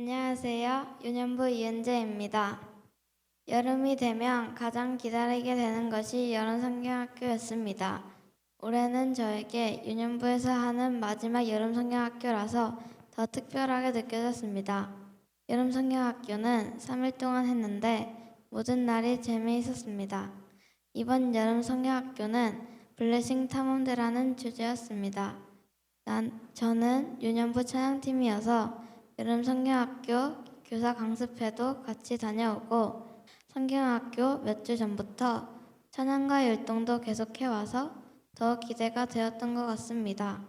안녕하세요. 유년부 이은재입니다. 여름이 되면 가장 기다리게 되는 것이 여름 성경학교였습니다. 올해는 저에게 유년부에서 하는 마지막 여름 성경학교라서 더 특별하게 느껴졌습니다. 여름 성경학교는 3일 동안 했는데 모든 날이 재미있었습니다. 이번 여름 성경학교는 블레싱 탐험대라는 주제였습니다. 난, 저는 유년부 찬양팀이어서 여름 성경학교 교사 강습회도 같이 다녀오고 성경학교 몇 주 전부터 찬양과 율동도 계속해 와서 더 기대가 되었던 것 같습니다.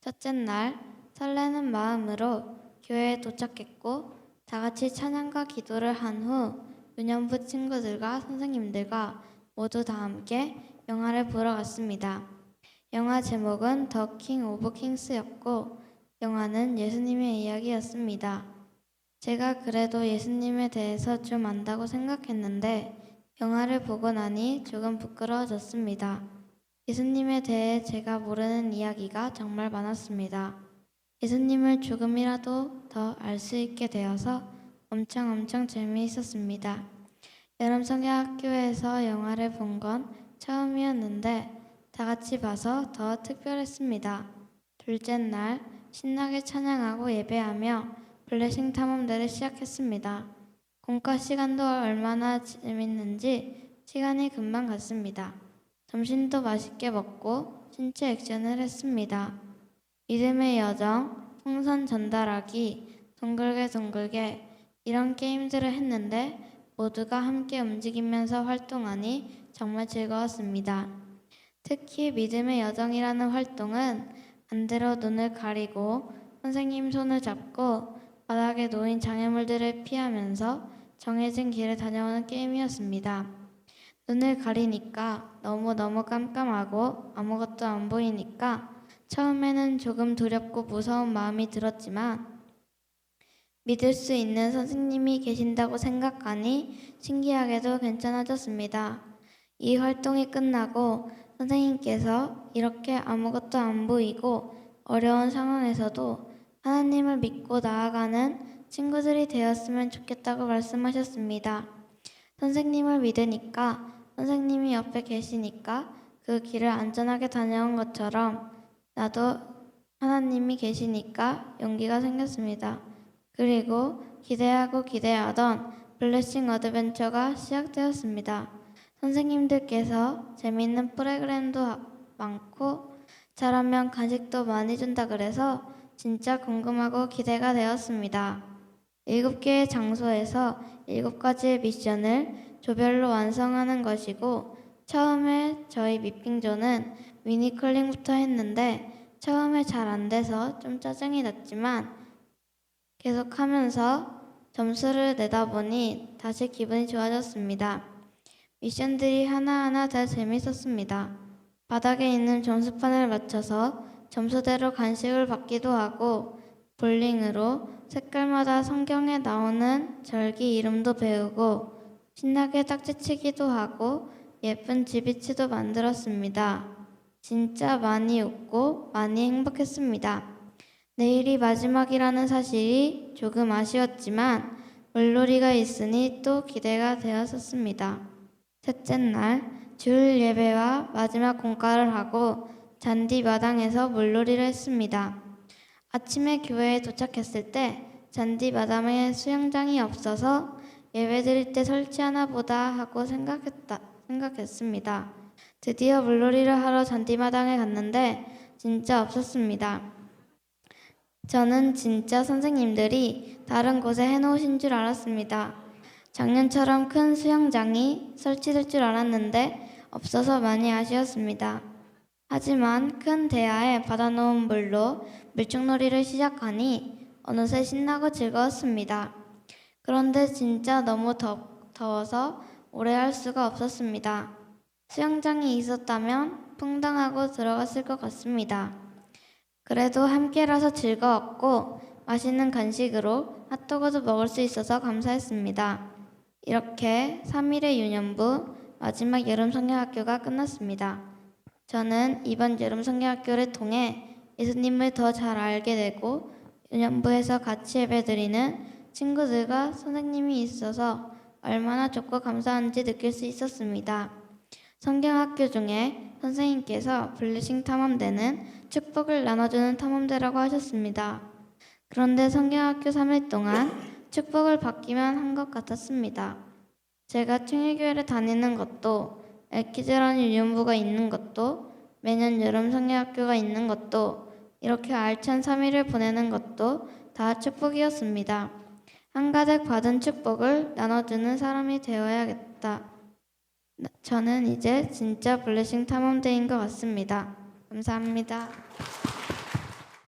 첫째 날 설레는 마음으로 교회에 도착했고 다 같이 찬양과 기도를 한 후 유년부 친구들과 선생님들과 모두 다 함께 영화를 보러 갔습니다. 영화 제목은 더 킹 오브 킹스였고 영화는 예수님의 이야기였습니다. 제가 그래도 예수님에 대해서 좀 안다고 생각했는데 영화를 보고 나니 조금 부끄러워졌습니다. 예수님에 대해 제가 모르는 이야기가 정말 많았습니다. 예수님을 조금이라도 더 알 수 있게 되어서 엄청 엄청 재미있었습니다. 여름 성경학교에서 영화를 본 건 처음이었는데 다 같이 봐서 더 특별했습니다. 둘째 날 신나게 찬양하고 예배하며 블레싱 탐험대를 시작했습니다. 공과 시간도 얼마나 재밌는지 시간이 금방 갔습니다. 점심도 맛있게 먹고 신체 액션을 했습니다. 믿음의 여정, 풍선 전달하기, 둥글게 둥글게 이런 게임들을 했는데 모두가 함께 움직이면서 활동하니 정말 즐거웠습니다. 특히 믿음의 여정이라는 활동은 반대로 눈을 가리고 선생님 손을 잡고 바닥에 놓인 장애물들을 피하면서 정해진 길을 다녀오는 게임이었습니다. 눈을 가리니까 너무너무 깜깜하고 아무것도 안 보이니까 처음에는 조금 두렵고 무서운 마음이 들었지만 믿을 수 있는 선생님이 계신다고 생각하니 신기하게도 괜찮아졌습니다. 이 활동이 끝나고 선생님께서 이렇게 아무것도 안 보이고 어려운 상황에서도 하나님을 믿고 나아가는 친구들이 되었으면 좋겠다고 말씀하셨습니다. 선생님을 믿으니까 선생님이 옆에 계시니까 그 길을 안전하게 다녀온 것처럼 나도 하나님이 계시니까 용기가 생겼습니다. 그리고 기대하고 기대하던 블레싱 어드벤처가 시작되었습니다. 선생님들께서 재미있는 프로그램도 많고 잘하면 간식도 많이 준다 그래서 진짜 궁금하고 기대가 되었습니다. 일곱 개의 장소에서 일곱 가지의 미션을 조별로 완성하는 것이고 처음에 저희 미핑조는 미니컬링부터 했는데 처음에 잘 안 돼서 좀 짜증이 났지만 계속하면서 점수를 내다 보니 다시 기분이 좋아졌습니다. 미션들이 하나하나 다 재밌었습니다. 바닥에 있는 점수판을 맞춰서 점수대로 간식을 받기도 하고 볼링으로 색깔마다 성경에 나오는 절기 이름도 배우고 신나게 딱지치기도 하고 예쁜 지비치도 만들었습니다. 진짜 많이 웃고 많이 행복했습니다. 내일이 마지막이라는 사실이 조금 아쉬웠지만 물놀이가 있으니 또 기대가 되었었습니다. 셋째 날 주일 예배와 마지막 공과를 하고 잔디 마당에서 물놀이를 했습니다. 아침에 교회에 도착했을 때 잔디 마당에 수영장이 없어서 예배 드릴 때 설치하나 보다 하고 생각했다, 생각했습니다. 드디어 물놀이를 하러 잔디마당에 갔는데 진짜 없었습니다. 저는 진짜 선생님들이 다른 곳에 해놓으신 줄 알았습니다. 작년처럼 큰 수영장이 설치될 줄 알았는데 없어서 많이 아쉬웠습니다. 하지만 큰 대야에 받아놓은 물로 물총놀이를 시작하니 어느새 신나고 즐거웠습니다. 그런데 진짜 너무 더, 더워서 오래 할 수가 없었습니다. 수영장이 있었다면 풍덩하고 들어갔을 것 같습니다. 그래도 함께라서 즐거웠고 맛있는 간식으로 핫도그도 먹을 수 있어서 감사했습니다. 이렇게 3일의 유년부 마지막 여름 성경학교가 끝났습니다. 저는 이번 여름 성경학교를 통해 예수님을 더 잘 알게 되고 유년부에서 같이 예배드리는 친구들과 선생님이 있어서 얼마나 좋고 감사한지 느낄 수 있었습니다. 성경학교 중에 선생님께서 블레싱 탐험대는 축복을 나눠주는 탐험대라고 하셨습니다. 그런데 성경학교 3일 동안 축복을 받기만 한 것 같았습니다. 제가 충일교회를 다니는 것도 엘키즈라는 유년부가 있는 것도 매년 여름 성경학교가 있는 것도 이렇게 알찬 3일을 보내는 것도 다 축복이었습니다. 한가득 받은 축복을 나눠주는 사람이 되어야겠다. 나- 저는 이제 진짜 블레싱 탐험대인 것 같습니다. 감사합니다.